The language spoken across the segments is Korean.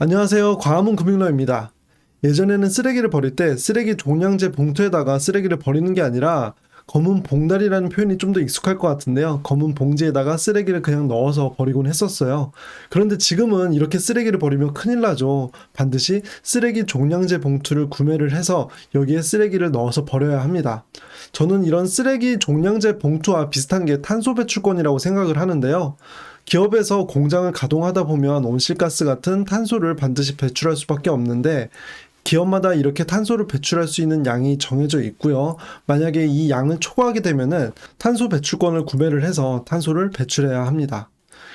안녕하세요. 과학문 금융러입니다. 예전에는 쓰레기를 버릴 때 쓰레기 종량제 봉투에다가 쓰레기를 버리는 게 아니라 검은 봉다리라는 표현이 좀 더 익숙할 것 같은데요. 검은 봉지에다가 쓰레기를 그냥 넣어서 버리곤 했었어요. 그런데 지금은 이렇게 쓰레기를 버리면 큰일 나죠. 반드시 쓰레기 종량제 봉투를 구매를 해서 여기에 쓰레기를 넣어서 버려야 합니다. 저는 이런 쓰레기 종량제 봉투와 비슷한 게 탄소 배출권이라고 생각을 하는데요. 기업에서 공장을 가동하다 보면 온실가스 같은 탄소를 반드시 배출할 수밖에 없는데 기업마다 이렇게 탄소를 배출할 수 있는 양이 정해져 있고요. 만약에 이 양을 초과하게 되면은 탄소 배출권을 구매를 해서 탄소를 배출해야 합니다.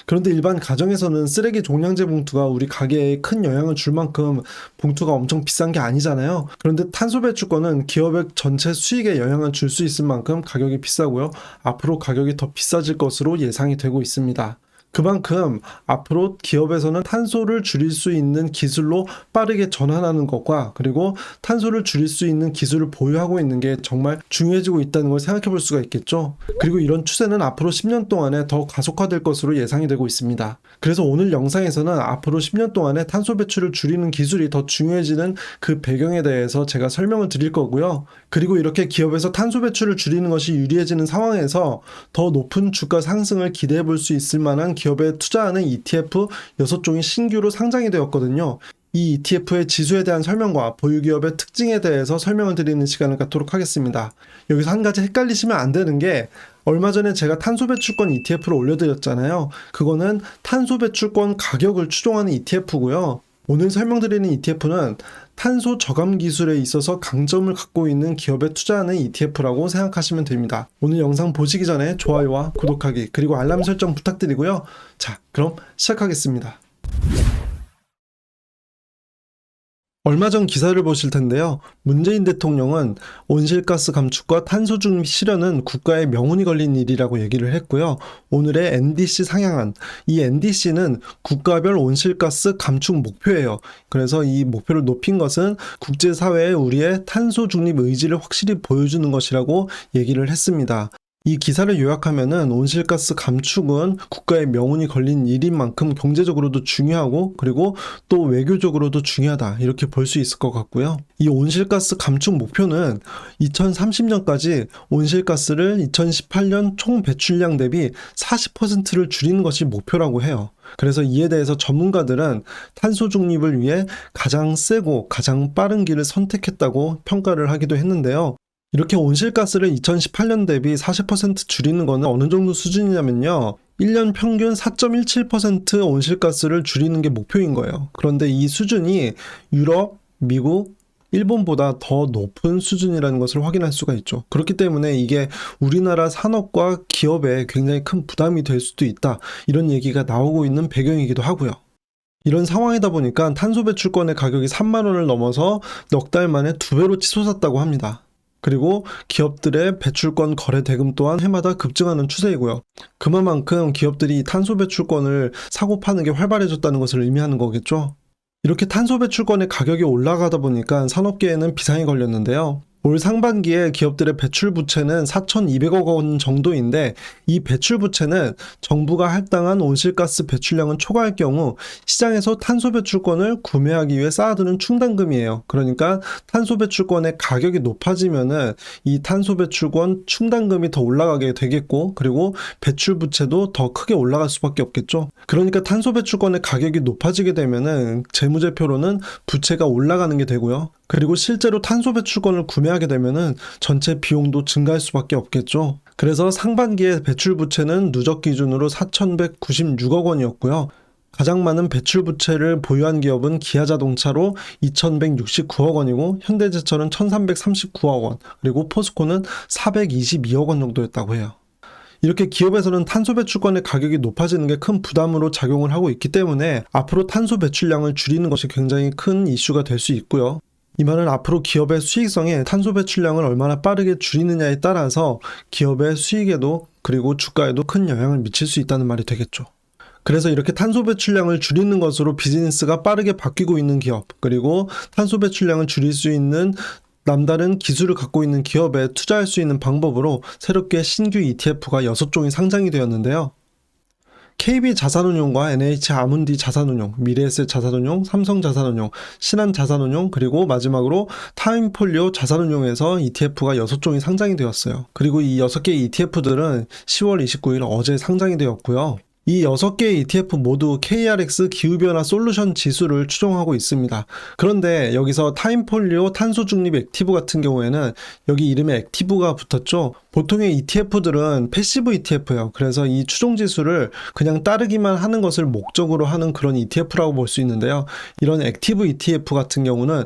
그런데 일반 가정에서는 쓰레기 종량제 봉투가 우리 가게에 큰 영향을 줄 만큼 봉투가 엄청 비싼 게 아니잖아요. 그런데 탄소 배출권은 기업의 전체 수익에 영향을 줄 수 있을 만큼 가격이 비싸고요. 앞으로 가격이 더 비싸질 것으로 예상이 되고 있습니다. 그만큼 앞으로 기업에서는 탄소를 줄일 수 있는 기술로 빠르게 전환하는 것과 그리고 탄소를 줄일 수 있는 기술을 보유하고 있는 게 정말 중요해지고 있다는 걸 생각해 볼 수가 있겠죠. 그리고 이런 추세는 앞으로 10년 동안에 더 가속화될 것으로 예상이 되고 있습니다. 그래서 오늘 영상에서는 앞으로 10년 동안에 탄소 배출을 줄이는 기술이 더 중요해지는 그 배경에 대해서 제가 설명을 드릴 거고요. 그리고 이렇게 기업에서 탄소 배출을 줄이는 것이 유리해지는 상황에서 더 높은 주가 상승을 기대해 볼 수 있을 만한 기업에 투자하는 ETF 6종이 신규로 상장이 되었거든요. 이 ETF의 지수에 대한 설명과 보유기업의 특징에 대해서 설명을 드리는 시간을 갖도록 하겠습니다. 여기서 한 가지 헷갈리시면 안 되는 게 얼마 전에 제가 탄소 배출권 ETF를 올려드렸잖아요. 그거는 탄소 배출권 가격을 추종하는 ETF고요. 오늘 설명드리는 ETF는 탄소 저감 기술에 있어서 강점을 갖고 있는 기업에 투자하는 ETF라고 생각하시면 됩니다. 오늘 영상 보시기 전에 좋아요와 구독하기 그리고 알람 설정 부탁드리고요. 자, 그럼 시작하겠습니다. 얼마 전 기사를 보실 텐데요. 문재인 대통령은 온실가스 감축과 탄소 중립 실현은 국가의 명운이 걸린 일이라고 얘기를 했고요. 오늘의 NDC 상향안, 이 NDC는 국가별 온실가스 감축 목표예요. 그래서 이 목표를 높인 것은 국제사회에 우리의 탄소 중립 의지를 확실히 보여주는 것이라고 얘기를 했습니다. 이 기사를 요약하면은 온실가스 감축은 국가의 명운이 걸린 일인 만큼 경제적으로도 중요하고 그리고 또 외교적으로도 중요하다 이렇게 볼 수 있을 것 같고요. 이 온실가스 감축 목표는 2030년까지 온실가스를 2018년 총 배출량 대비 40%를 줄이는 것이 목표라고 해요. 그래서 이에 대해서 전문가들은 탄소 중립을 위해 가장 세고 가장 빠른 길을 선택했다고 평가를 하기도 했는데요. 이렇게 온실가스를 2018년 대비 40% 줄이는 거는 어느 정도 수준이냐면요. 1년 평균 4.17% 온실가스를 줄이는 게 목표인 거예요. 그런데 이 수준이 유럽, 미국, 일본보다 더 높은 수준이라는 것을 확인할 수가 있죠. 그렇기 때문에 이게 우리나라 산업과 기업에 굉장히 큰 부담이 될 수도 있다. 이런 얘기가 나오고 있는 배경이기도 하고요. 이런 상황이다 보니까 탄소 배출권의 가격이 3만 원을 넘어서 넉 달 만에 두 배로 치솟았다고 합니다. 그리고 기업들의 배출권 거래 대금 또한 해마다 급증하는 추세이고요. 그만큼 기업들이 탄소 배출권을 사고 파는 게 활발해졌다는 것을 의미하는 거겠죠. 이렇게 탄소 배출권의 가격이 올라가다 보니까 산업계에는 비상이 걸렸는데요. 올 상반기에 기업들의 배출 부채는 4,200억 원 정도인데 이 배출 부채는 정부가 할당한 온실가스 배출량은 초과할 경우 시장에서 탄소 배출권을 구매하기 위해 쌓아두는 충당금이에요. 그러니까 탄소 배출권의 가격이 높아지면은 이 탄소 배출권 충당금이 더 올라가게 되겠고 그리고 배출 부채도 더 크게 올라갈 수밖에 없겠죠. 그러니까 탄소 배출권의 가격이 높아지게 되면은 재무제표로는 부채가 올라가는 게 되고요. 그리고 실제로 탄소 배출권을 구매 하게 되면은 전체 비용도 증가할 수밖에 없겠죠. 그래서 상반기에 배출 부채는 누적 기준으로 4,196억 원이었고요. 가장 많은 배출 부채를 보유한 기업은 기아 자동차로 2,169억 원이고 현대제철은 1,339억 원, 그리고 포스코는 422억 원 정도였다고 해요. 이렇게 기업에서는 탄소 배출권의 가격이 높아지는 게 큰 부담으로 작용을 하고 있기 때문에 앞으로 탄소 배출량을 줄이는 것이 굉장히 큰 이슈가 될 수 있고요. 이 말은 앞으로 기업의 수익성에 탄소 배출량을 얼마나 빠르게 줄이느냐에 따라서 기업의 수익에도 그리고 주가에도 큰 영향을 미칠 수 있다는 말이 되겠죠. 그래서 이렇게 탄소 배출량을 줄이는 것으로 비즈니스가 빠르게 바뀌고 있는 기업, 그리고 탄소 배출량을 줄일 수 있는 남다른 기술을 갖고 있는 기업에 투자할 수 있는 방법으로 새롭게 신규 ETF가 6종이 상장이 되었는데요. KB 자산운용과 NH 아문디 자산운용, 미래에셋 자산운용, 삼성 자산운용, 신한 자산운용, 그리고 마지막으로 타임폴리오 자산운용에서 ETF가 6종이 상장이 되었어요. 그리고 이 6개 ETF들은 10월 29일 어제 상장이 되었고요. 이 6개의 ETF 모두 KRX 기후변화 솔루션 지수를 추종하고 있습니다. 그런데 여기서 타임폴리오 탄소 중립 액티브 같은 경우에는 여기 이름에 액티브가 붙었죠. 보통의 ETF들은 패시브 ETF예요. 그래서 이 추종 지수를 그냥 따르기만 하는 것을 목적으로 하는 그런 ETF라고 볼 수 있는데요. 이런 액티브 ETF 같은 경우는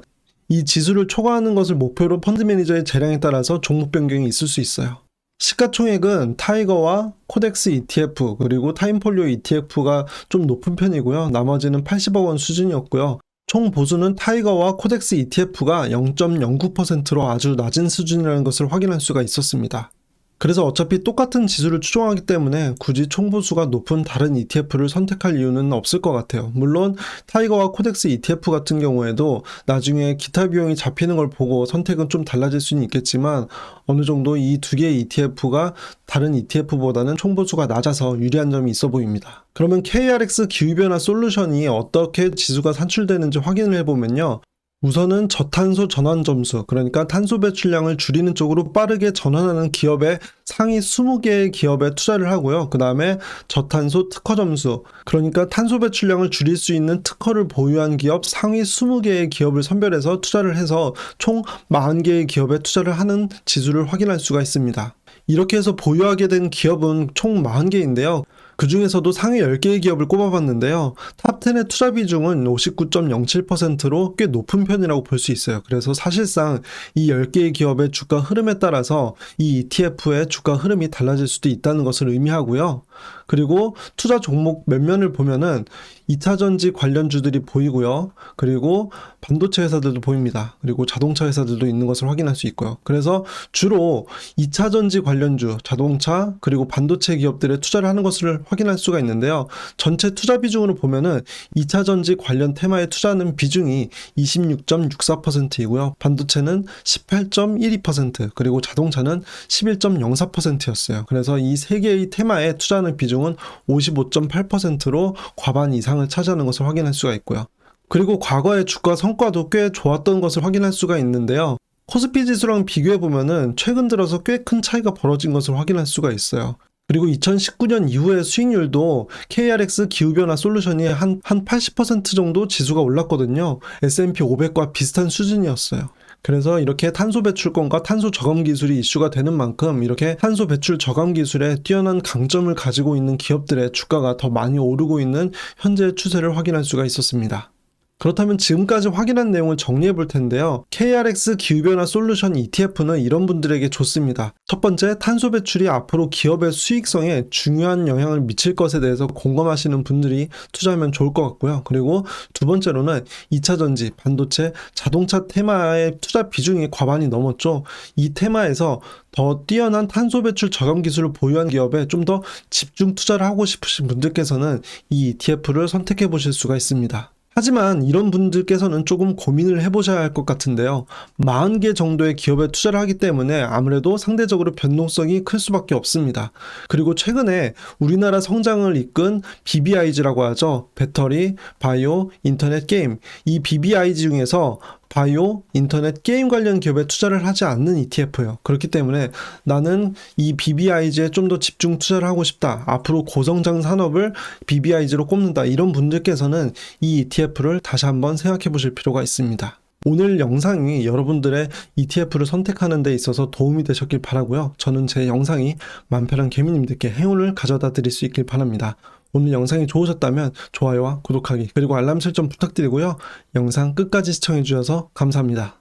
이 지수를 초과하는 것을 목표로 펀드 매니저의 재량에 따라서 종목 변경이 있을 수 있어요. 시가총액은 타이거와 코덱스 ETF 그리고 타임폴리오 ETF가 좀 높은 편이고요. 나머지는 80억 원 수준이었고요. 총 보수는 타이거와 코덱스 ETF가 0.09%로 아주 낮은 수준이라는 것을 확인할 수가 있었습니다. 그래서 어차피 똑같은 지수를 추종하기 때문에 굳이 총보수가 높은 다른 ETF를 선택할 이유는 없을 것 같아요. 물론 타이거와 코덱스 ETF 같은 경우에도 나중에 기타 비용이 잡히는 걸 보고 선택은 좀 달라질 수는 있겠지만 어느 정도 이 두 개의 ETF가 다른 ETF보다는 총보수가 낮아서 유리한 점이 있어 보입니다. 그러면 KRX 기후변화 솔루션이 어떻게 지수가 산출되는지 확인을 해보면요. 우선은 저탄소 전환 점수, 그러니까 탄소 배출량을 줄이는 쪽으로 빠르게 전환하는 기업의 상위 20개의 기업에 투자를 하고요. 그 다음에 저탄소 특허 점수, 그러니까 탄소 배출량을 줄일 수 있는 특허를 보유한 기업 상위 20개의 기업을 선별해서 투자를 해서 총 40개의 기업에 투자를 하는 지수를 확인할 수가 있습니다. 이렇게 해서 보유하게 된 기업은 총 40개인데요. 그 중에서도 상위 10개의 기업을 꼽아봤는데요. 탑 10의 투자 비중은 59.07%로 꽤 높은 편이라고 볼 수 있어요. 그래서 사실상 이 10개의 기업의 주가 흐름에 따라서 이 ETF의 주가 흐름이 달라질 수도 있다는 것을 의미하고요. 그리고 투자 종목 몇 면을 보면은 2차 전지 관련주들이 보이고요. 그리고 반도체 회사들도 보입니다. 그리고 자동차 회사들도 있는 것을 확인할 수 있고요. 그래서 주로 2차 전지 관련주, 자동차, 그리고 반도체 기업들에 투자를 하는 것을 확인할 수가 있는데요. 전체 투자 비중으로 보면은 2차 전지 관련 테마에 투자하는 비중이 26.64%이고요. 반도체는 18.12%, 그리고 자동차는 11.04%였어요. 그래서 이 세 개의 테마에 투자하는 비중은 55.8%로 과반 이상을 차지하는 것을 확인할 수가 있고요. 그리고 과거의 주가 성과도 꽤 좋았던 것을 확인할 수가 있는데요. 코스피 지수랑 비교해 보면은 최근 들어서 꽤 큰 차이가 벌어진 것을 확인할 수가 있어요. 그리고 2019년 이후의 수익률도 KRX 기후변화 솔루션이 한, 한 80% 정도 지수가 올랐거든요. S&P 500과 비슷한 수준이었어요. 그래서 이렇게 탄소 배출권과 탄소 저감 기술이 이슈가 되는 만큼 이렇게 탄소 배출 저감 기술에 뛰어난 강점을 가지고 있는 기업들의 주가가 더 많이 오르고 있는 현재 추세를 확인할 수가 있었습니다. 그렇다면 지금까지 확인한 내용을 정리해 볼 텐데요. KRX 기후변화 솔루션 ETF는 이런 분들에게 좋습니다. 첫 번째, 탄소 배출이 앞으로 기업의 수익성에 중요한 영향을 미칠 것에 대해서 공감하시는 분들이 투자하면 좋을 것 같고요. 그리고 두 번째로는 2차 전지, 반도체, 자동차 테마의 투자 비중이 과반이 넘었죠. 이 테마에서 더 뛰어난 탄소 배출 저감 기술을 보유한 기업에 좀 더 집중 투자를 하고 싶으신 분들께서는 이 ETF를 선택해 보실 수가 있습니다. 하지만 이런 분들께서는 조금 고민을 해보셔야 할 것 같은데요. 40개 정도의 기업에 투자를 하기 때문에 아무래도 상대적으로 변동성이 클 수밖에 없습니다. 그리고 최근에 우리나라 성장을 이끈 BBIG라고 하죠. 배터리, 바이오, 인터넷 게임. 이 BBIG 중에서 바이오, 인터넷, 게임 관련 기업에 투자를 하지 않는 ETF예요. 그렇기 때문에 나는 이 BBIG에 좀 더 집중 투자를 하고 싶다. 앞으로 고성장 산업을 BBIG로 꼽는다. 이런 분들께서는 이 ETF를 다시 한번 생각해 보실 필요가 있습니다. 오늘 영상이 여러분들의 ETF를 선택하는 데 있어서 도움이 되셨길 바라고요. 저는 제 영상이 만편한 개미님들께 행운을 가져다 드릴 수 있길 바랍니다. 오늘 영상이 좋으셨다면 좋아요와 구독하기 그리고 알람 설정 부탁드리고요. 영상 끝까지 시청해 주셔서 감사합니다.